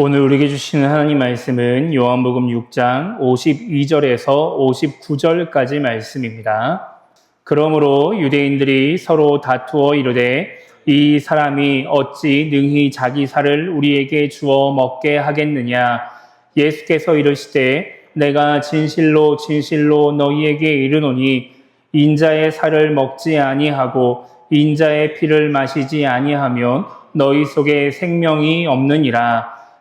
오늘 우리에게 주시는 하나님 말씀은 요한복음 6장 52절에서 59절까지 말씀입니다. 그러므로 유대인들이 서로 다투어 이르되 이 사람이 어찌 능히 자기 살을 우리에게 주어 먹게 하겠느냐 예수께서 이르시되 내가 진실로 진실로 너희에게 이르노니 인자의 살을 먹지 아니하고 인자의 피를 마시지 아니하면 너희 속에 생명이 없느니라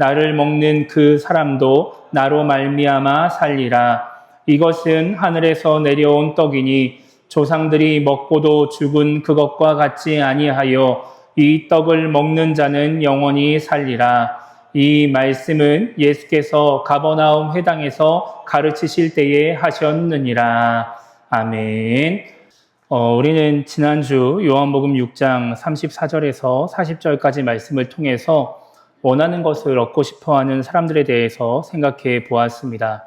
나를 먹는 그 사람도 나로 말미암아 살리라. 이것은 하늘에서 내려온 떡이니 조상들이 먹고도 죽은 그것과 같지 아니하여 이 떡을 먹는 자는 영원히 살리라. 이 말씀은 예수께서 가버나움 회당에서 가르치실 때에 하셨느니라. 아멘. 어, 우리는 지난주 요한복음 6장 34절에서 40절까지 말씀을 통해서 원하는 것을 얻고 싶어 하는 사람들에 대해서 생각해 보았습니다.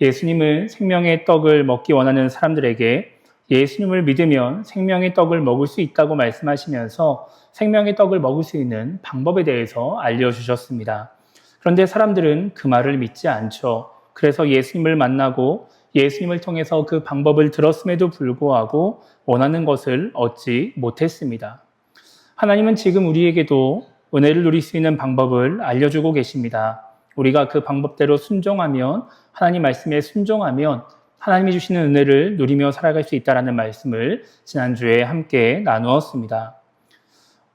예수님은 생명의 떡을 먹기 원하는 사람들에게 예수님을 믿으면 생명의 떡을 먹을 수 있다고 말씀하시면서 생명의 떡을 먹을 수 있는 방법에 대해서 알려주셨습니다. 그런데 사람들은 그 말을 믿지 않죠. 그래서 예수님을 만나고 예수님을 통해서 그 방법을 들었음에도 불구하고 원하는 것을 얻지 못했습니다. 하나님은 지금 우리에게도 은혜를 누릴 수 있는 방법을 알려주고 계십니다. 우리가 그 방법대로 순종하면 하나님 말씀에 순종하면 하나님이 주시는 은혜를 누리며 살아갈 수 있다라는 말씀을 지난주에 함께 나누었습니다.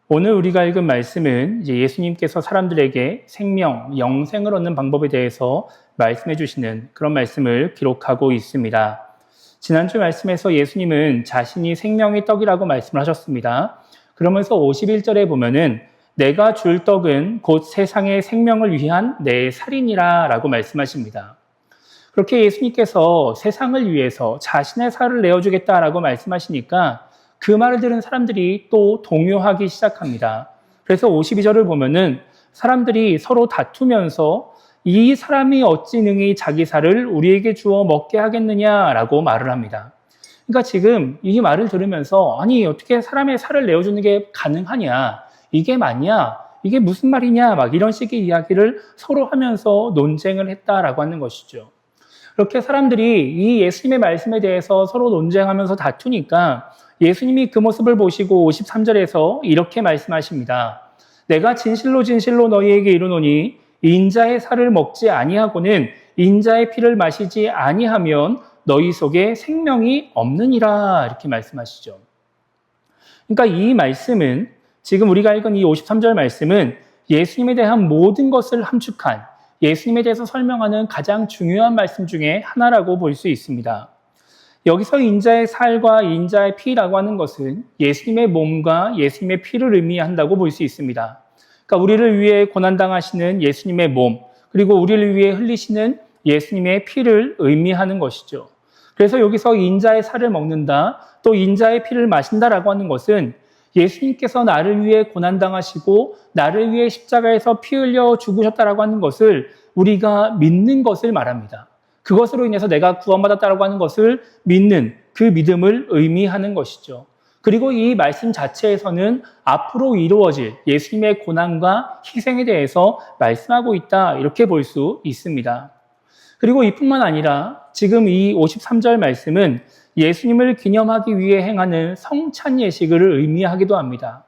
오늘 우리가 읽은 말씀은 이제 예수님께서 사람들에게 생명, 영생을 얻는 방법에 대해서 말씀해 주시는 그런 말씀을 기록하고 있습니다. 지난주 말씀에서 예수님은 자신이 생명의 떡이라고 말씀을 하셨습니다. 그러면서 51절에 보면은 내가 줄 떡은 곧 세상의 생명을 위한 내 살인이라 라고 말씀하십니다. 그렇게 예수님께서 세상을 위해서 자신의 살을 내어주겠다라고 말씀하시니까 그 말을 들은 사람들이 또 동요하기 시작합니다. 그래서 52절을 보면은 사람들이 서로 다투면서 이 사람이 어찌 능히 자기 살을 우리에게 주어 먹게 하겠느냐라고 말을 합니다. 그러니까 지금 이 말을 들으면서 아니 어떻게 사람의 살을 내어주는 게 가능하냐? 이게 맞냐? 이게 무슨 말이냐? 막 이런 식의 이야기를 서로 하면서 논쟁을 했다라고 하는 것이죠. 그렇게 사람들이 이 예수님의 말씀에 대해서 서로 논쟁하면서 다투니까 예수님이 그 모습을 보시고 53절에서 이렇게 말씀하십니다. 내가 진실로 진실로 너희에게 이르노니 인자의 살을 먹지 아니하고는 인자의 피를 마시지 아니하면 너희 속에 생명이 없느니라 이렇게 말씀하시죠. 그러니까 이 말씀은 지금 우리가 읽은 이 53절 말씀은 예수님에 대한 모든 것을 함축한 예수님에 대해서 설명하는 가장 중요한 말씀 중에 하나라고 볼 수 있습니다. 여기서 인자의 살과 인자의 피라고 하는 것은 예수님의 몸과 예수님의 피를 의미한다고 볼 수 있습니다. 그러니까 우리를 위해 고난당하시는 예수님의 몸, 그리고 우리를 위해 흘리시는 예수님의 피를 의미하는 것이죠. 그래서 여기서 인자의 살을 먹는다, 또 인자의 피를 마신다라고 하는 것은 예수님께서 나를 위해 고난당하시고 나를 위해 십자가에서 피 흘려 죽으셨다라고 하는 것을 우리가 믿는 것을 말합니다. 그것으로 인해서 내가 구원받았다라고 하는 것을 믿는 그 믿음을 의미하는 것이죠. 그리고 이 말씀 자체에서는 앞으로 이루어질 예수님의 고난과 희생에 대해서 말씀하고 있다 이렇게 볼 수 있습니다. 그리고 이뿐만 아니라 지금 이 53절 말씀은 예수님을 기념하기 위해 행하는 성찬 예식을 의미하기도 합니다.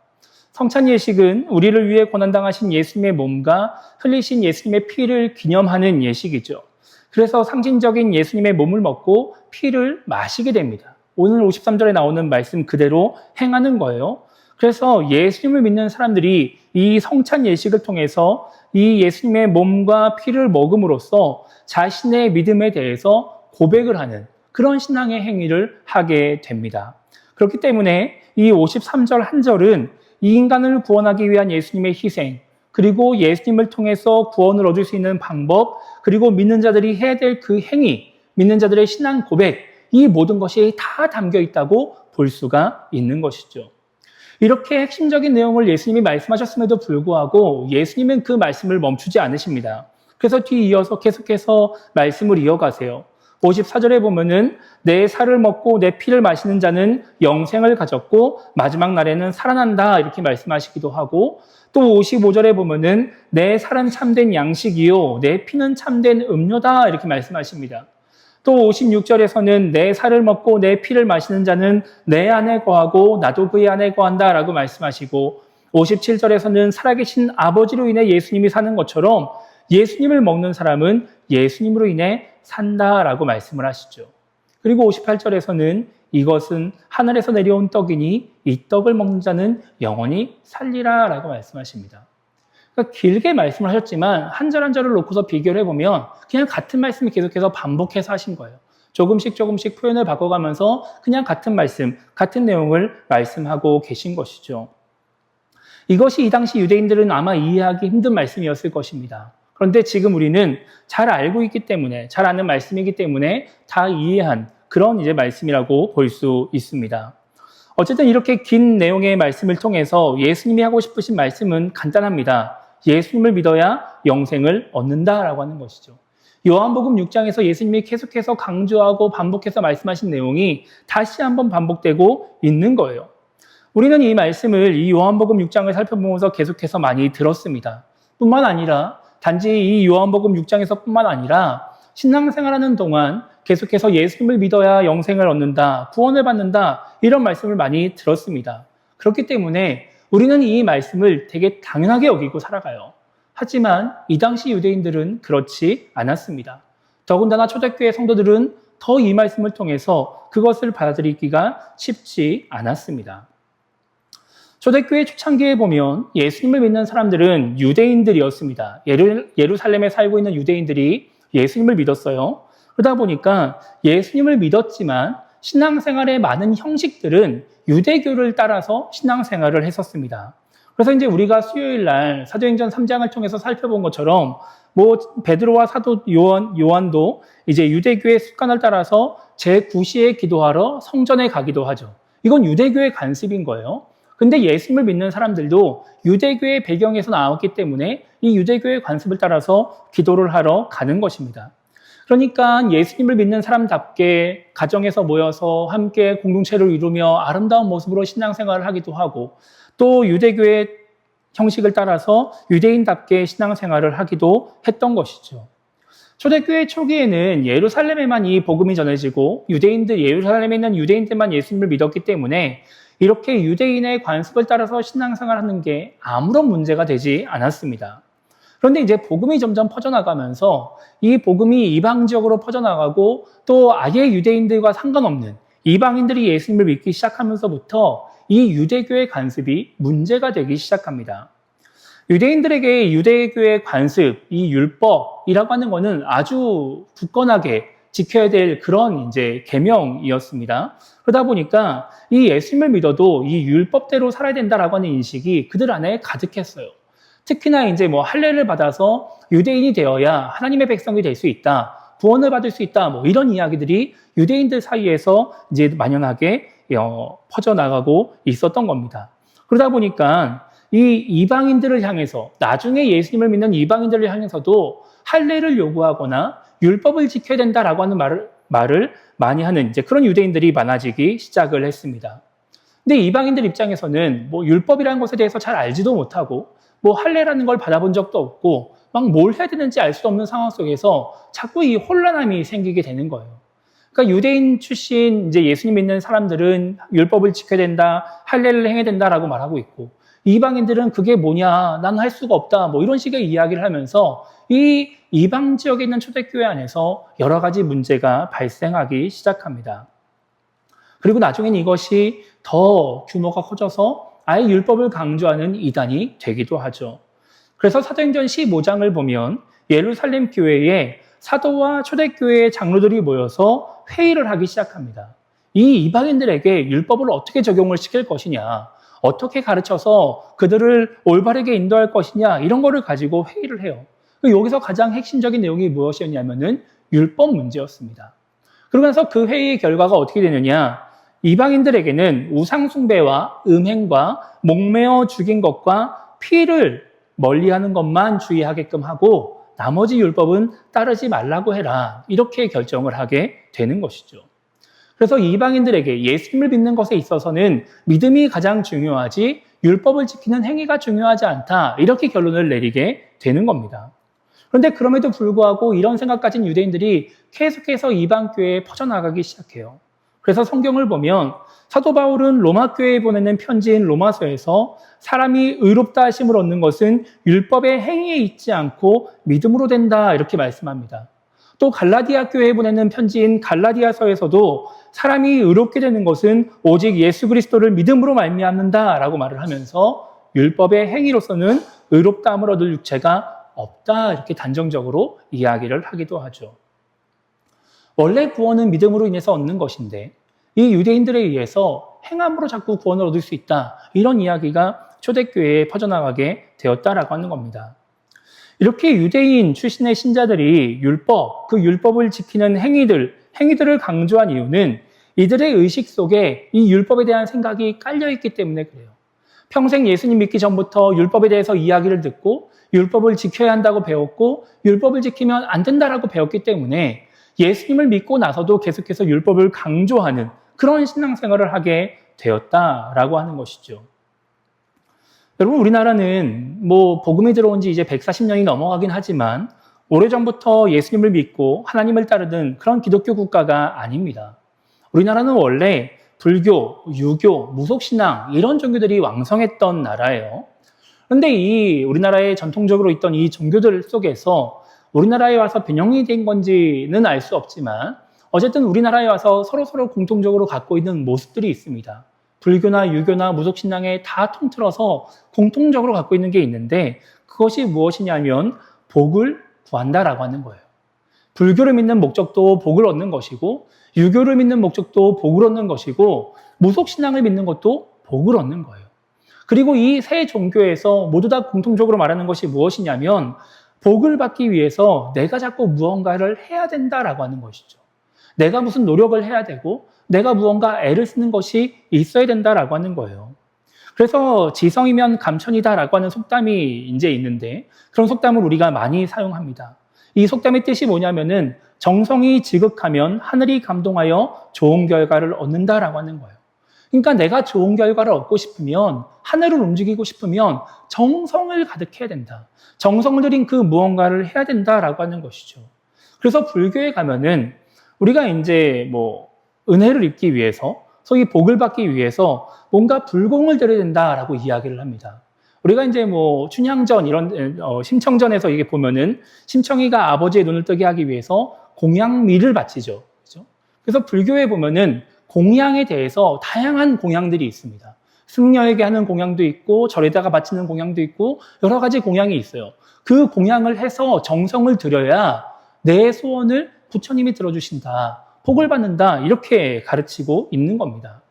성찬 예식은 우리를 위해 고난당하신 예수님의 몸과 흘리신 예수님의 피를 기념하는 예식이죠. 그래서 상징적인 예수님의 몸을 먹고 피를 마시게 됩니다. 오늘 53절에 나오는 말씀 그대로 행하는 거예요. 그래서 예수님을 믿는 사람들이 이 성찬 예식을 통해서 이 예수님의 몸과 피를 먹음으로써 자신의 믿음에 대해서 고백을 하는 그런 신앙의 행위를 하게 됩니다. 그렇기 때문에 이 53절 한 절은 이 인간을 구원하기 위한 예수님의 희생, 그리고 예수님을 통해서 구원을 얻을 수 있는 방법, 그리고 믿는 자들이 해야 될 그 행위, 믿는 자들의 신앙 고백, 이 모든 것이 다 담겨 있다고 볼 수가 있는 것이죠. 이렇게 핵심적인 내용을 예수님이 말씀하셨음에도 불구하고 예수님은 그 말씀을 멈추지 않으십니다. 그래서 뒤이어서 계속해서 말씀을 이어가세요. 54절에 보면은 내 살을 먹고 내 피를 마시는 자는 영생을 가졌고 마지막 날에는 살아난다 이렇게 말씀하시기도 하고 또 55절에 보면은 내 살은 참된 양식이요 내 피는 참된 음료다 이렇게 말씀하십니다. 또 56절에서는 내 살을 먹고 내 피를 마시는 자는 내 안에 거하고 나도 그의 안에 거한다라고 말씀하시고 57절에서는 살아계신 아버지로 인해 예수님이 사는 것처럼 예수님을 먹는 사람은 예수님으로 인해 산다라고 말씀을 하시죠. 그리고 58절에서는 이것은 하늘에서 내려온 떡이니 이 떡을 먹는 자는 영원히 살리라 라고 말씀하십니다. 그러니까 길게 말씀을 하셨지만 한 절 한 절을 놓고서 비교를 해보면 그냥 같은 말씀을 계속해서 반복해서 하신 거예요. 조금씩 조금씩 표현을 바꿔가면서 그냥 같은 말씀, 같은 내용을 말씀하고 계신 것이죠. 이것이 이 당시 유대인들은 아마 이해하기 힘든 말씀이었을 것입니다. 그런데 지금 우리는 잘 알고 있기 때문에, 잘 아는 말씀이기 때문에 다 이해한 그런 이제 말씀이라고 볼 수 있습니다. 어쨌든 이렇게 긴 내용의 말씀을 통해서 예수님이 하고 싶으신 말씀은 간단합니다. 예수님을 믿어야 영생을 얻는다라고 하는 것이죠. 요한복음 6장에서 예수님이 계속해서 강조하고 반복해서 말씀하신 내용이 다시 한번 반복되고 있는 거예요. 우리는 이 말씀을 이 요한복음 6장을 살펴보면서 계속해서 많이 들었습니다. 뿐만 아니라 단지 이 요한복음 6장에서 뿐만 아니라 신앙생활하는 동안 계속해서 예수님을 믿어야 영생을 얻는다, 구원을 받는다, 이런 말씀을 많이 들었습니다. 그렇기 때문에 우리는 이 말씀을 되게 당연하게 여기고 살아가요. 하지만 이 당시 유대인들은 그렇지 않았습니다. 더군다나 초대교회 성도들은 더 이 말씀을 통해서 그것을 받아들이기가 쉽지 않았습니다. 초대교회 초창기에 보면 예수님을 믿는 사람들은 유대인들이었습니다. 예루, 예루살렘에 살고 있는 유대인들이 예수님을 믿었어요. 그러다 보니까 예수님을 믿었지만 신앙생활의 많은 형식들은 유대교를 따라서 신앙생활을 했었습니다. 그래서 이제 우리가 수요일 날 사도행전 3장을 통해서 살펴본 것처럼 뭐 베드로와 사도 요한 요한도 이제 유대교의 습관을 따라서 제9시에 기도하러 성전에 가기도 하죠. 이건 유대교의 관습인 거예요. 근데 예수님을 믿는 사람들도 유대교의 배경에서 나왔기 때문에 이 유대교의 관습을 따라서 기도를 하러 가는 것입니다. 그러니까 예수님을 믿는 사람답게 가정에서 모여서 함께 공동체를 이루며 아름다운 모습으로 신앙생활을 하기도 하고 또 유대교의 형식을 따라서 유대인답게 신앙생활을 하기도 했던 것이죠. 초대교회 초기에는 예루살렘에만 이 복음이 전해지고 유대인들 예루살렘에 있는 유대인들만 예수님을 믿었기 때문에 이렇게 유대인의 관습을 따라서 신앙생활하는 게 아무런 문제가 되지 않았습니다. 그런데 이제 복음이 점점 퍼져나가면서 이 복음이 이방 지역으로 퍼져나가고 또 아예 유대인들과 상관없는 이방인들이 예수님을 믿기 시작하면서부터 이 유대교의 관습이 문제가 되기 시작합니다. 유대인들에게 유대교의 관습, 이 율법이라고 하는 것은 아주 굳건하게 지켜야 될 그런 이제 계명이었습니다. 그러다 보니까 이 예수님을 믿어도 이 율법대로 살아야 된다라고 하는 인식이 그들 안에 가득했어요. 특히나 이제 뭐 할례를 받아서 유대인이 되어야 하나님의 백성이 될 수 있다. 구원을 받을 수 있다. 뭐 이런 이야기들이 유대인들 사이에서 이제 만연하게 어, 퍼져나가고 있었던 겁니다. 그러다 보니까 이 이방인들을 향해서 나중에 예수님을 믿는 이방인들을 향해서도 할례를 요구하거나 율법을 지켜야 된다라고 하는 말을 말을 많이 하는 이제 그런 유대인들이 많아지기 시작을 했습니다. 근데 이방인들 입장에서는 뭐 율법이라는 것에 대해서 잘 알지도 못하고 뭐 할례라는 걸 받아본 적도 없고 막 뭘 해야 되는지 알 수 없는 상황 속에서 자꾸 이 혼란함이 생기게 되는 거예요. 그러니까 유대인 출신 이제 예수님 믿는 사람들은 율법을 지켜야 된다, 할례를 행해야 된다라고 말하고 있고 이방인들은 그게 뭐냐, 나는 할 수가 없다, 뭐 이런 식의 이야기를 하면서 이 이방 지역에 있는 초대교회 안에서 여러 가지 문제가 발생하기 시작합니다. 그리고 나중에는 이것이 더 규모가 커져서 아예 율법을 강조하는 이단이 되기도 하죠. 그래서 사도행전 15장을 보면 예루살렘 교회에 사도와 초대교회의 장로들이 모여서 회의를 하기 시작합니다. 이 이방인들에게 율법을 어떻게 적용을 시킬 것이냐, 어떻게 가르쳐서 그들을 올바르게 인도할 것이냐 이런 거를 가지고 회의를 해요. 여기서 가장 핵심적인 내용이 무엇이었냐면은 율법 문제였습니다. 그러고 나서 그 회의의 결과가 어떻게 되느냐? 이방인들에게는 우상숭배와 음행과 목매어 죽인 것과 피를 멀리하는 것만 주의하게끔 하고 나머지 율법은 따르지 말라고 해라. 이렇게 결정을 하게 되는 것이죠. 그래서 이방인들에게 예수님을 믿는 것에 있어서는 믿음이 가장 중요하지 율법을 지키는 행위가 중요하지 않다. 이렇게 결론을 내리게 되는 겁니다. 그런데 그럼에도 불구하고 이런 생각 가진 유대인들이 계속해서 이방 교회에 퍼져나가기 시작해요. 그래서 성경을 보면 사도 바울은 로마 교회에 보내는 편지인 로마서에서 사람이 의롭다 하심을 얻는 것은 율법의 행위에 있지 않고 믿음으로 된다 이렇게 말씀합니다. 또 갈라디아 교회에 보내는 편지인 갈라디아서에서도 사람이 의롭게 되는 것은 오직 예수 그리스도를 믿음으로 말미암는다라고 말을 하면서 율법의 행위로서는 의롭다함을 얻을 육체가 없다 이렇게 단정적으로 이야기를 하기도 하죠. 원래 구원은 믿음으로 인해서 얻는 것인데 이 유대인들에 의해서 행함으로 자꾸 구원을 얻을 수 있다 이런 이야기가 초대교회에 퍼져나가게 되었다라고 하는 겁니다. 이렇게 유대인 출신의 신자들이 율법, 그 율법을 지키는 행위들, 행위들을 강조한 이유는 이들의 의식 속에 이 율법에 대한 생각이 깔려 있기 때문에 그래요. 평생 예수님 믿기 전부터 율법에 대해서 이야기를 듣고 율법을 지켜야 한다고 배웠고 율법을 지키면 안 된다라고 배웠기 때문에 예수님을 믿고 나서도 계속해서 율법을 강조하는 그런 신앙생활을 하게 되었다라고 하는 것이죠. 여러분 우리나라는 뭐 복음이 들어온 지 이제 140년이 넘어가긴 하지만 오래전부터 예수님을 믿고 하나님을 따르는 그런 기독교 국가가 아닙니다. 우리나라는 원래 불교, 유교, 무속신앙 이런 종교들이 왕성했던 나라예요. 그런데 이 우리나라에 전통적으로 있던 이 종교들 속에서 우리나라에 와서 변형이 된 건지는 알 수 없지만 어쨌든 우리나라에 와서 서로서로 공통적으로 갖고 있는 모습들이 있습니다. 불교나 유교나 무속신앙에 다 통틀어서 공통적으로 갖고 있는 게 있는데 그것이 무엇이냐면 복을 구한다라고 하는 거예요. 불교를 믿는 목적도 복을 얻는 것이고 유교를 믿는 목적도 복을 얻는 것이고 무속신앙을 믿는 것도 복을 얻는 거예요. 그리고 이 세 종교에서 모두 다 공통적으로 말하는 것이 무엇이냐면 복을 받기 위해서 내가 자꾸 무언가를 해야 된다라고 하는 것이죠. 내가 무슨 노력을 해야 되고 내가 무언가 애를 쓰는 것이 있어야 된다라고 하는 거예요. 그래서 지성이면 감천이다라고 하는 속담이 이제 있는데 그런 속담을 우리가 많이 사용합니다. 이 속담의 뜻이 뭐냐면은 정성이 지극하면 하늘이 감동하여 좋은 결과를 얻는다라고 하는 거예요. 그러니까 내가 좋은 결과를 얻고 싶으면 하늘을 움직이고 싶으면 정성을 가득해야 된다. 정성을 들인 그 무언가를 해야 된다라고 하는 것이죠. 그래서 불교에 가면은 우리가 이제 뭐 은혜를 입기 위해서 소위 복을 받기 위해서 뭔가 불공을 드려야 된다라고 이야기를 합니다. 우리가 이제 뭐 춘향전 이런 어, 심청전에서 이게 보면은 심청이가 아버지의 눈을 뜨게 하기 위해서 공양미를 바치죠. 그죠? 그래서 불교에 보면은 공양에 대해서 다양한 공양들이 있습니다. 승려에게 하는 공양도 있고 절에다가 바치는 공양도 있고 여러 가지 공양이 있어요. 그 공양을 해서 정성을 들여야 내 소원을 부처님이 들어주신다. 복을 받는다. 이렇게 가르치고 있는 겁니다.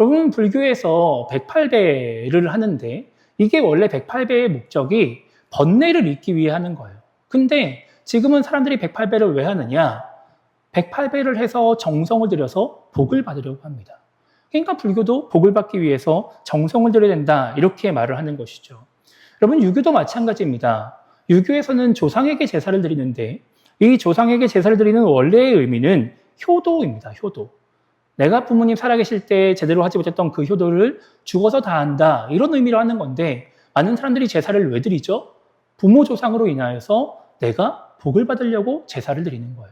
여러분, 불교에서 108배를 하는데 이게 원래 108배의 목적이 번뇌를 잊기 위해 하는 거예요. 근데 지금은 사람들이 108배를 왜 하느냐? 108배를 해서 정성을 들여서 복을 받으려고 합니다. 그러니까 불교도 복을 받기 위해서 정성을 들여야 된다. 이렇게 말을 하는 것이죠. 여러분, 유교도 마찬가지입니다. 유교에서는 조상에게 제사를 드리는데 이 조상에게 제사를 드리는 원래의 의미는 효도입니다. 효도. 내가 부모님 살아계실 때 제대로 하지 못했던 그 효도를 죽어서 다 한다. 이런 의미로 하는 건데 많은 사람들이 제사를 왜 드리죠? 부모 조상으로 인하여서 내가 복을 받으려고 제사를 드리는 거예요.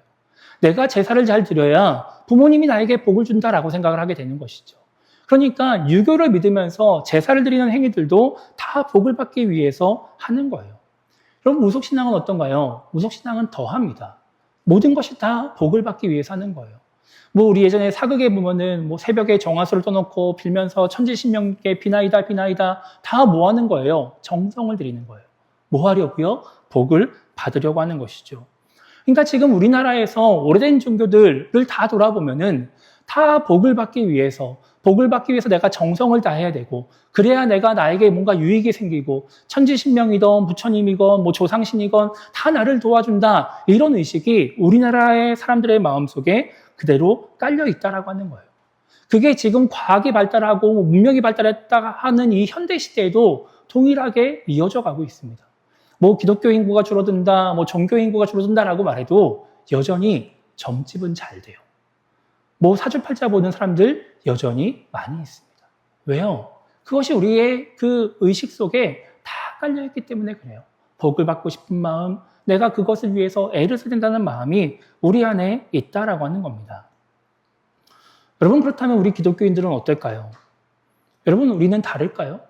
내가 제사를 잘 드려야 부모님이 나에게 복을 준다라고 생각을 하게 되는 것이죠. 그러니까 유교를 믿으면서 제사를 드리는 행위들도 다 복을 받기 위해서 하는 거예요. 그럼 무속신앙은 어떤가요? 무속신앙은 더합니다. 모든 것이 다 복을 받기 위해서 하는 거예요. 뭐 우리 예전에 사극에 보면은 뭐 새벽에 정화수를 떠놓고 빌면서 천지신명께 비나이다 비나이다 다 뭐 하는 거예요? 정성을 드리는 거예요. 뭐 하려고요? 복을 받으려고 하는 것이죠. 그러니까 지금 우리나라에서 오래된 종교들을 다 돌아보면은 다 복을 받기 위해서 복을 받기 위해서 내가 정성을 다해야 되고 그래야 내가 나에게 뭔가 유익이 생기고 천지신명이건 부처님이건 뭐 조상신이건 다 나를 도와준다 이런 의식이 우리나라의 사람들의 마음속에 그대로 깔려 있다라고 하는 거예요. 그게 지금 과학이 발달하고 문명이 발달했다 하는 이 현대 시대에도 동일하게 이어져 가고 있습니다. 뭐 기독교 인구가 줄어든다, 뭐 종교 인구가 줄어든다라고 말해도 여전히 점집은 잘 돼요. 뭐 사주팔자 보는 사람들 여전히 많이 있습니다. 왜요? 그것이 우리의 그 의식 속에 다 깔려있기 때문에 그래요. 복을 받고 싶은 마음, 내가 그것을 위해서 애를 된다는 마음이 우리 안에 있다라고 하는 겁니다. 여러분, 그렇다면 우리 기독교인들은 어떨까요? 여러분, 우리는 다를까요?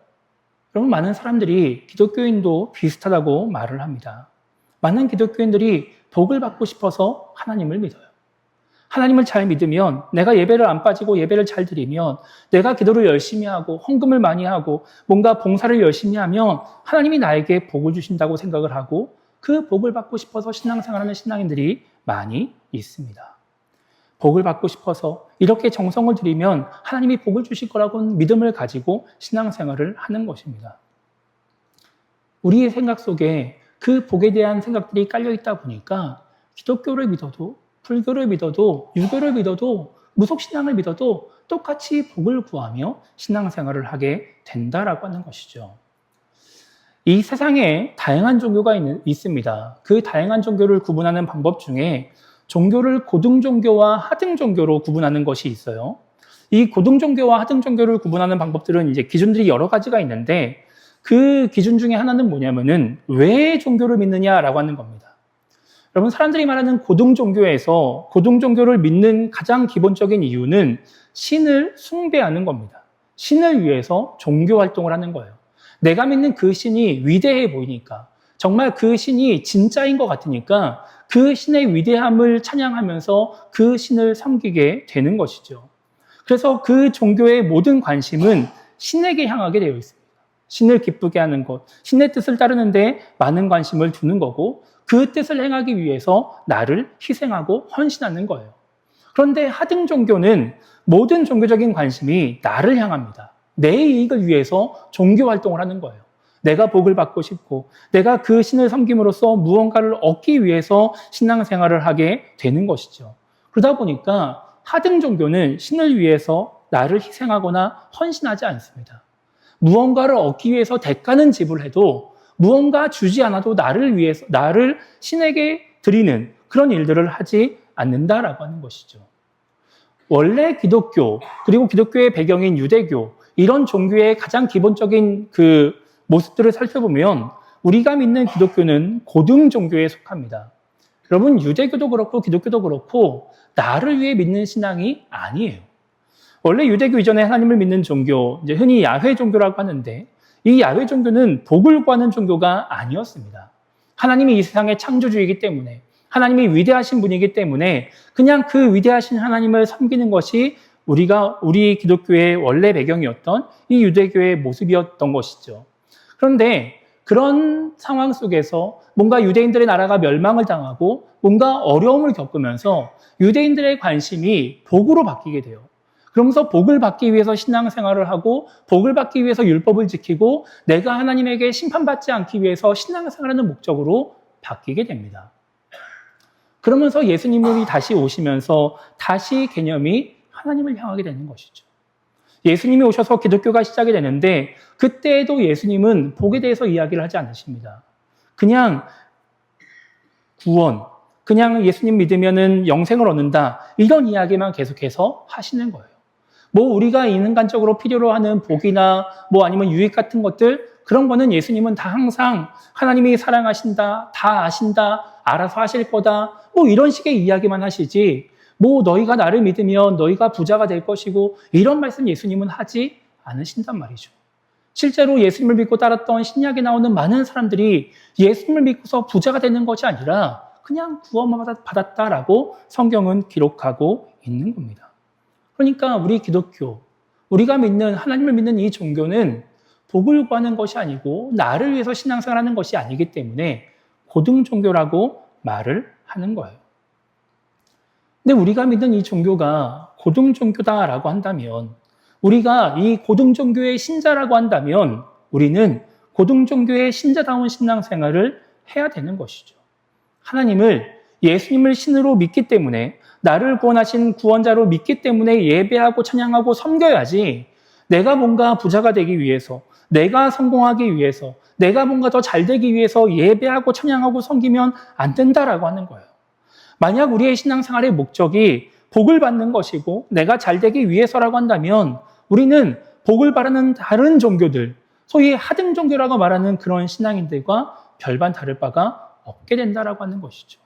여러분, 많은 사람들이 기독교인도 비슷하다고 말을 합니다. 많은 기독교인들이 복을 받고 싶어서 하나님을 믿어요. 하나님을 잘 믿으면 내가 예배를 안 빠지고 예배를 잘 드리면 내가 기도를 열심히 하고 헌금을 많이 하고 뭔가 봉사를 열심히 하면 하나님이 나에게 복을 주신다고 생각을 하고 그 복을 받고 싶어서 신앙생활하는 신앙인들이 많이 있습니다. 복을 받고 싶어서 이렇게 정성을 들이면 하나님이 복을 주실 거라고 믿음을 가지고 신앙생활을 하는 것입니다. 우리의 생각 속에 그 복에 대한 생각들이 깔려 있다 보니까 기독교를 믿어도 불교를 믿어도 유교를 믿어도 무속신앙을 믿어도 똑같이 복을 구하며 신앙생활을 하게 된다라고 하는 것이죠. 이 세상에 다양한 종교가 있, 있습니다. 그 다양한 종교를 구분하는 방법 중에 종교를 고등 종교와 하등 종교로 구분하는 것이 있어요. 이 고등 종교와 하등 종교를 구분하는 방법들은 이제 기준들이 여러 가지가 있는데 그 기준 중에 하나는 뭐냐면은 왜 종교를 믿느냐라고 하는 겁니다. 여러분 사람들이 말하는 고등 종교에서 고등 종교를 믿는 가장 기본적인 이유는 신을 숭배하는 겁니다. 신을 위해서 종교 활동을 하는 거예요. 내가 믿는 그 신이 위대해 보이니까 정말 그 신이 진짜인 것 같으니까 그 신의 위대함을 찬양하면서 그 신을 섬기게 되는 것이죠. 그래서 그 종교의 모든 관심은 신에게 향하게 되어 있습니다. 신을 기쁘게 하는 것, 신의 뜻을 따르는데 많은 관심을 두는 거고 그 뜻을 행하기 위해서 나를 희생하고 헌신하는 거예요. 그런데 하등 종교는 모든 종교적인 관심이 나를 향합니다. 내 이익을 위해서 종교 활동을 하는 거예요. 내가 복을 받고 싶고, 내가 그 신을 섬김으로써 무언가를 얻기 위해서 신앙생활을 하게 되는 것이죠. 그러다 보니까 하등 종교는 신을 위해서 나를 희생하거나 헌신하지 않습니다. 무언가를 얻기 위해서 대가는 지불해도 무언가 주지 않아도 나를 위해서, 나를 신에게 드리는 그런 일들을 하지 않는다라고 하는 것이죠. 원래 기독교, 그리고 기독교의 배경인 유대교, 이런 종교의 가장 기본적인 그 모습들을 살펴보면 우리가 믿는 기독교는 고등 종교에 속합니다. 여러분, 유대교도 그렇고 기독교도 그렇고 나를 위해 믿는 신앙이 아니에요. 원래 유대교 이전에 하나님을 믿는 종교, 이제 흔히 야훼 종교라고 하는데 이 야훼 종교는 복을 구하는 종교가 아니었습니다. 하나님이 이 세상의 창조주이기 때문에 하나님이 위대하신 분이기 때문에 그냥 그 위대하신 하나님을 섬기는 것이 우리가 우리 기독교의 원래 배경이었던 이 유대교의 모습이었던 것이죠. 그런데 그런 상황 속에서 뭔가 유대인들의 나라가 멸망을 당하고 뭔가 어려움을 겪으면서 유대인들의 관심이 복으로 바뀌게 돼요. 그러면서 복을 받기 위해서 신앙생활을 하고 복을 받기 위해서 율법을 지키고 내가 하나님에게 심판받지 않기 위해서 신앙생활하는 목적으로 바뀌게 됩니다. 그러면서 예수님이 다시 오시면서 다시 개념이 하나님을 향하게 되는 것이죠. 예수님이 오셔서 기독교가 시작이 되는데 그때에도 예수님은 복에 대해서 이야기를 하지 않으십니다. 그냥 구원, 그냥 예수님 믿으면은 영생을 얻는다 이런 이야기만 계속해서 하시는 거예요. 뭐 우리가 인간적으로 필요로 하는 복이나 뭐 아니면 유익 같은 것들 그런 거는 예수님은 다 항상 하나님이 사랑하신다, 다 아신다, 알아서 하실 거다, 뭐 이런 식의 이야기만 하시지, 뭐 너희가 나를 믿으면 너희가 부자가 될 것이고, 이런 말씀 예수님은 하지 않으신단 말이죠. 실제로 예수님을 믿고 따랐던 신약에 나오는 많은 사람들이 예수님을 믿고서 부자가 되는 것이 아니라 그냥 구원만 받았다라고 성경은 기록하고 있는 겁니다. 그러니까 우리 기독교, 우리가 믿는 하나님을 믿는 이 종교는 복을 구하는 것이 아니고 나를 위해서 신앙생활하는 것이 아니기 때문에 고등 종교라고 말을 하는 거예요. 근데 우리가 믿는 이 종교가 고등 종교다라고 한다면 우리가 이 고등 종교의 신자라고 한다면 우리는 고등 종교의 신자다운 신앙생활을 해야 되는 것이죠. 하나님을 예수님을 신으로 믿기 때문에 나를 구원하신 구원자로 믿기 때문에 예배하고 찬양하고 섬겨야지 내가 뭔가 부자가 되기 위해서 내가 성공하기 위해서 내가 뭔가 더 잘 되기 위해서 예배하고 찬양하고 섬기면 안 된다라고 하는 거예요. 만약 우리의 신앙생활의 목적이 복을 받는 것이고 내가 잘 되기 위해서라고 한다면 우리는 복을 바라는 다른 종교들, 소위 하등 종교라고 말하는 그런 신앙인들과 별반 다를 바가 없게 된다라고 하는 것이죠.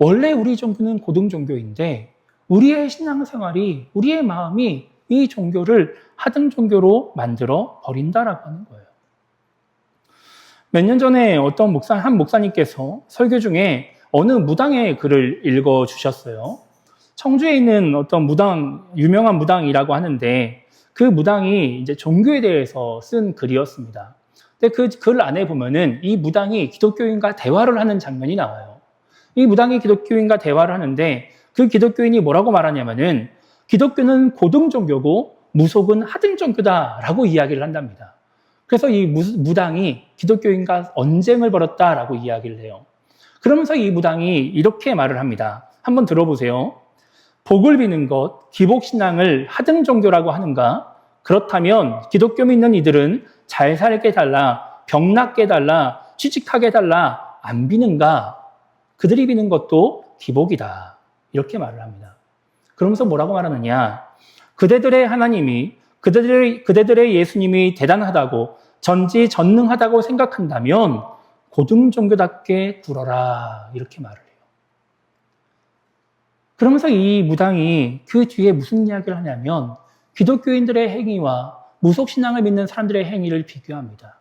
원래 우리 종교는 고등 종교인데 우리의 신앙생활이 우리의 마음이 이 종교를 하등 종교로 만들어 버린다라고 하는 거예요. 몇 년 전에 어떤 목사 한 목사님께서 설교 중에 어느 무당의 글을 읽어 주셨어요. 청주에 있는 어떤 무당 유명한 무당이라고 하는데 그 무당이 이제 종교에 대해서 쓴 글이었습니다. 근데 그 글 안에 보면은 이 무당이 기독교인과 대화를 하는 장면이 나와요. 이 무당이 기독교인과 대화를 하는데 그 기독교인이 뭐라고 말하냐면은 기독교는 고등 종교고 무속은 하등 종교다라고 이야기를 한답니다. 그래서 이 무당이 기독교인과 언쟁을 벌였다라고 이야기를 해요. 그러면서 이 무당이 이렇게 말을 합니다. 한번 들어보세요. 복을 비는 것, 기복신앙을 하등 종교라고 하는가? 그렇다면 기독교 믿는 이들은 잘 살게 달라, 병 낫게 달라, 취직하게 달라, 안 비는가? 그들이 비는 것도 기복이다. 이렇게 말을 합니다. 그러면서 뭐라고 말하느냐? 그대들의 하나님이, 그대들의, 그대들의 예수님이 대단하다고, 전지 전능하다고 생각한다면 고등 종교답게 굴어라. 이렇게 말을 해요. 그러면서 이 무당이 그 뒤에 무슨 이야기를 하냐면 기독교인들의 행위와 무속신앙을 믿는 사람들의 행위를 비교합니다.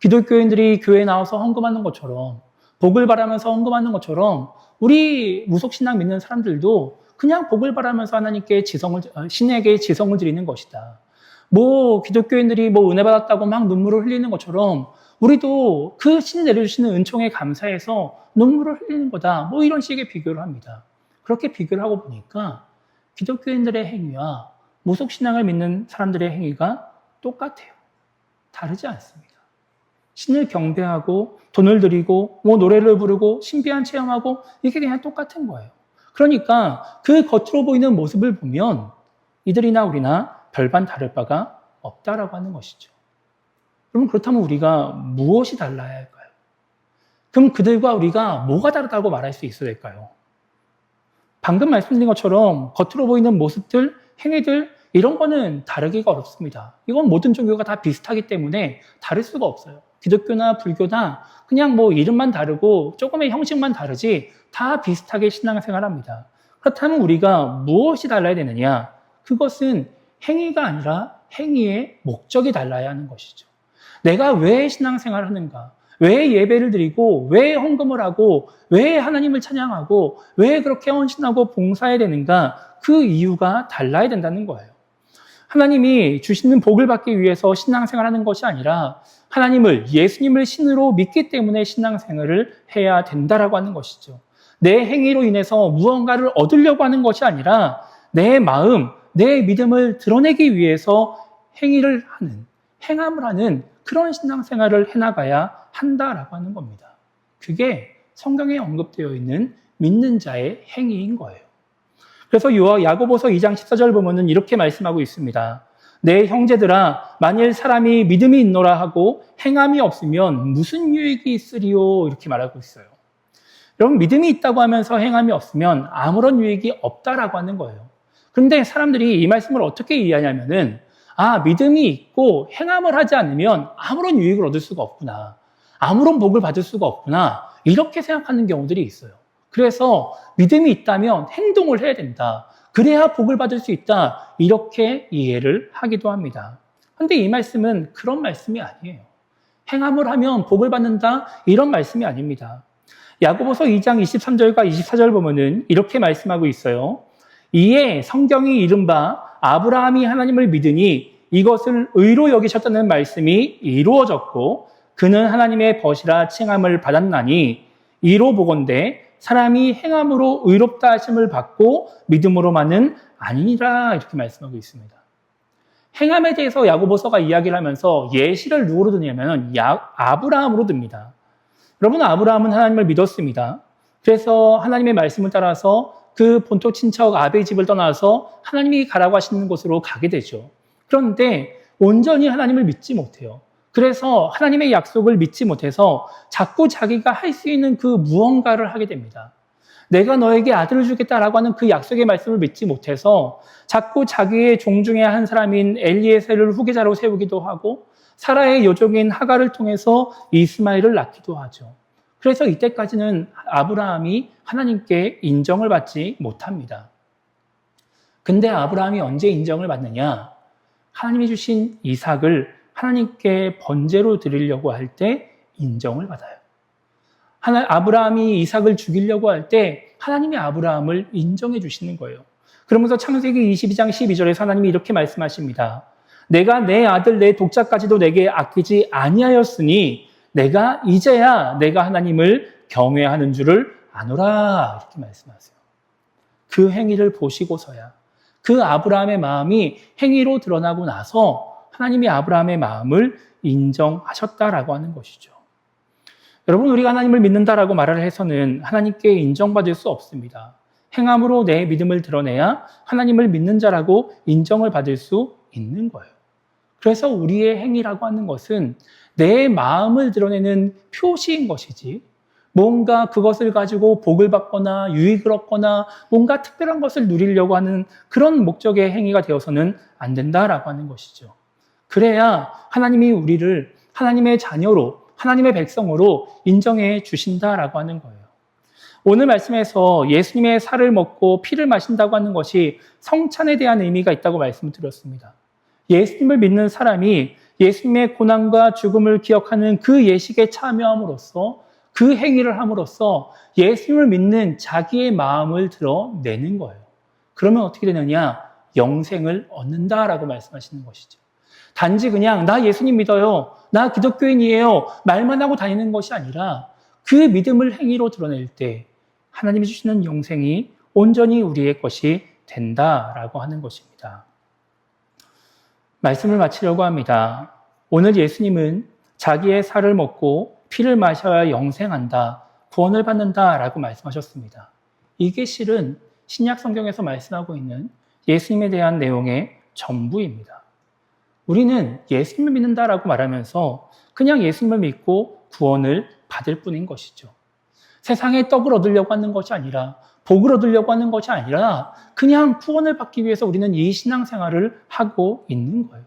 기독교인들이 교회에 나와서 헌금하는 것처럼 복을 바라면서 헌금하는 것처럼 우리 무속신앙 믿는 사람들도 그냥 복을 바라면서 하나님께 지성을, 신에게 지성을 드리는 것이다. 뭐 기독교인들이 뭐 은혜 받았다고 막 눈물을 흘리는 것처럼 우리도 그 신이 내려주시는 은총에 감사해서 눈물을 흘리는 거다. 뭐 이런 식의 비교를 합니다. 그렇게 비교를 하고 보니까 기독교인들의 행위와 무속신앙을 믿는 사람들의 행위가 똑같아요. 다르지 않습니다. 신을 경배하고 돈을 드리고 뭐 노래를 부르고 신비한 체험하고 이게 그냥 똑같은 거예요. 그러니까 그 겉으로 보이는 모습을 보면 이들이나 우리나 별반 다를 바가 없다라고 하는 것이죠. 그럼 그렇다면 우리가 무엇이 달라야 할까요? 그럼 그들과 우리가 뭐가 다르다고 말할 수 있어야 될까요? 방금 말씀드린 것처럼 겉으로 보이는 모습들, 행위들, 이런 거는 다르기가 어렵습니다. 이건 모든 종교가 다 비슷하기 때문에 다를 수가 없어요. 기독교나 불교나 그냥 뭐 이름만 다르고 조금의 형식만 다르지 다 비슷하게 신앙생활 합니다. 그렇다면 우리가 무엇이 달라야 되느냐? 그것은 행위가 아니라 행위의 목적이 달라야 하는 것이죠. 내가 왜 신앙생활을 하는가? 왜 예배를 드리고, 왜 헌금을 하고, 왜 하나님을 찬양하고, 왜 그렇게 헌신하고 봉사해야 되는가? 그 이유가 달라야 된다는 거예요. 하나님이 주시는 복을 받기 위해서 신앙생활 하는 것이 아니라 하나님을, 예수님을 신으로 믿기 때문에 신앙생활을 해야 된다라고 하는 것이죠. 내 행위로 인해서 무언가를 얻으려고 하는 것이 아니라 내 마음, 내 믿음을 드러내기 위해서 행위를 하는, 행함을 하는 그런 신앙생활을 해나가야 한다라고 하는 겁니다. 그게 성경에 언급되어 있는 믿는 자의 행위인 거예요. 그래서 야고보서 2장 14절 보면은 이렇게 말씀하고 있습니다. 내 형제들아 만일 사람이 믿음이 있노라 하고 행함이 없으면 무슨 유익이 있으리요 이렇게 말하고 있어요. 여러분 믿음이 있다고 하면서 행함이 없으면 아무런 유익이 없다라고 하는 거예요. 그런데 사람들이 이 말씀을 어떻게 이해하냐면은 아 믿음이 있고 행함을 하지 않으면 아무런 유익을 얻을 수가 없구나. 아무런 복을 받을 수가 없구나. 이렇게 생각하는 경우들이 있어요. 그래서 믿음이 있다면 행동을 해야 된다. 그래야 복을 받을 수 있다. 이렇게 이해를 하기도 합니다. 그런데 이 말씀은 그런 말씀이 아니에요. 행함을 하면 복을 받는다. 이런 말씀이 아닙니다. 야고보서 2장 23절과 24절 보면은 이렇게 말씀하고 있어요. 이에 성경이 이른바 아브라함이 하나님을 믿으니 이것을 의로 여기셨다는 말씀이 이루어졌고 그는 하나님의 벗이라 칭함을 받았나니 이로 보건대 사람이 행함으로 의롭다 하심을 받고 믿음으로만은 아니라 이렇게 말씀하고 있습니다. 행함에 대해서 야고보서가 이야기를 하면서 예시를 누구로 드냐면 야, 아브라함으로 듭니다. 여러분 아브라함은 하나님을 믿었습니다. 그래서 하나님의 말씀을 따라서 그 본토 친척 아베의 집을 떠나서 하나님이 가라고 하시는 곳으로 가게 되죠. 그런데 온전히 하나님을 믿지 못해요. 그래서 하나님의 약속을 믿지 못해서 자꾸 자기가 할 수 있는 그 무언가를 하게 됩니다. 내가 너에게 아들을 주겠다라고 하는 그 약속의 말씀을 믿지 못해서 자꾸 자기의 종 중에 한 사람인 엘리에셀을 후계자로 세우기도 하고 사라의 여종인 하가를 통해서 이스마엘을 낳기도 하죠. 그래서 이때까지는 아브라함이 하나님께 인정을 받지 못합니다. 근데 아브라함이 언제 인정을 받느냐? 하나님이 주신 이삭을 하나님께 번제로 드리려고 할 때 인정을 받아요. 하나, 아브라함이 이삭을 죽이려고 할 때 하나님이 아브라함을 인정해 주시는 거예요. 그러면서 창세기 22장 12절에서 하나님이 이렇게 말씀하십니다. 내가 내 아들 내 독자까지도 내게 아끼지 아니하였으니 내가 이제야 내가 하나님을 경외하는 줄을 아노라 이렇게 말씀하세요. 그 행위를 보시고서야 그 아브라함의 마음이 행위로 드러나고 나서 하나님이 아브라함의 마음을 인정하셨다라고 하는 것이죠. 여러분 우리가 하나님을 믿는다라고 말을 해서는 하나님께 인정받을 수 없습니다. 행함으로 내 믿음을 드러내야 하나님을 믿는 자라고 인정을 받을 수 있는 거예요. 그래서 우리의 행위라고 하는 것은 내 마음을 드러내는 표시인 것이지 뭔가 그것을 가지고 복을 받거나 유익을 얻거나 뭔가 특별한 것을 누리려고 하는 그런 목적의 행위가 되어서는 안 된다라고 하는 것이죠. 그래야 하나님이 우리를 하나님의 자녀로 하나님의 백성으로 인정해 주신다라고 하는 거예요. 오늘 말씀에서 예수님의 살을 먹고 피를 마신다고 하는 것이 성찬에 대한 의미가 있다고 말씀을 드렸습니다. 예수님을 믿는 사람이 예수님의 고난과 죽음을 기억하는 그 예식에 참여함으로써 그 행위를 함으로써 예수님을 믿는 자기의 마음을 드러내는 거예요. 그러면 어떻게 되느냐? 영생을 얻는다라고 말씀하시는 것이죠. 단지 그냥 나 예수님 믿어요. 나 기독교인이에요. 말만 하고 다니는 것이 아니라 그 믿음을 행위로 드러낼 때 하나님이 주시는 영생이 온전히 우리의 것이 된다라고 하는 것입니다. 말씀을 마치려고 합니다. 오늘 예수님은 자기의 살을 먹고 피를 마셔야 영생한다, 구원을 받는다라고 말씀하셨습니다. 이게 실은 신약 성경에서 말씀하고 있는 예수님에 대한 내용의 전부입니다. 우리는 예수님을 믿는다라고 말하면서 그냥 예수님을 믿고 구원을 받을 뿐인 것이죠. 세상에 떡을 얻으려고 하는 것이 아니라 복을 얻으려고 하는 것이 아니라 그냥 구원을 받기 위해서 우리는 이 신앙생활을 하고 있는 거예요.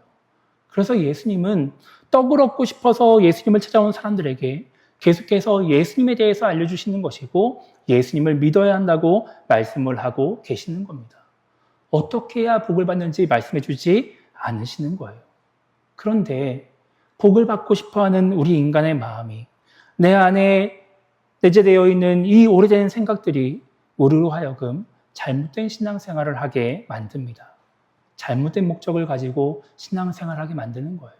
그래서 예수님은 떡을 얻고 싶어서 예수님을 찾아온 사람들에게 계속해서 예수님에 대해서 알려주시는 것이고 예수님을 믿어야 한다고 말씀을 하고 계시는 겁니다. 어떻게 해야 복을 받는지 말씀해 주지 않으시는 거예요. 그런데 복을 받고 싶어 하는 우리 인간의 마음이 내 안에 내재되어 있는 이 오래된 생각들이 우리로 하여금 잘못된 신앙생활을 하게 만듭니다. 잘못된 목적을 가지고 신앙생활을 하게 만드는 거예요.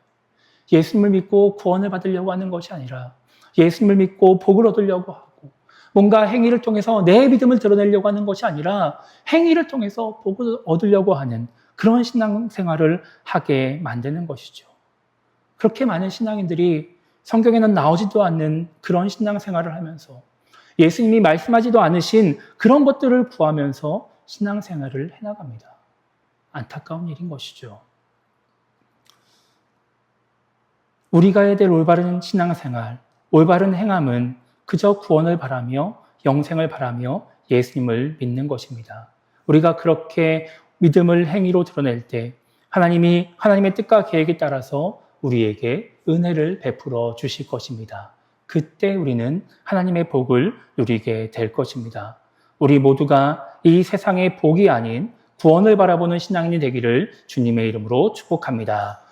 예수님을 믿고 구원을 받으려고 하는 것이 아니라 예수님을 믿고 복을 얻으려고 하고 뭔가 행위를 통해서 내 믿음을 드러내려고 하는 것이 아니라 행위를 통해서 복을 얻으려고 하는 그런 신앙생활을 하게 만드는 것이죠. 그렇게 많은 신앙인들이 성경에는 나오지도 않는 그런 신앙생활을 하면서 예수님이 말씀하지도 않으신 그런 것들을 구하면서 신앙생활을 해나갑니다. 안타까운 일인 것이죠. 우리가 해야 될 올바른 신앙생활, 올바른 행함은 그저 구원을 바라며 영생을 바라며 예수님을 믿는 것입니다. 우리가 그렇게 믿음을 행위로 드러낼 때 하나님이 하나님의 뜻과 계획에 따라서 우리에게 은혜를 베풀어 주실 것입니다. 그때 우리는 하나님의 복을 누리게 될 것입니다. 우리 모두가 이 세상의 복이 아닌 구원을 바라보는 신앙인이 되기를 주님의 이름으로 축복합니다.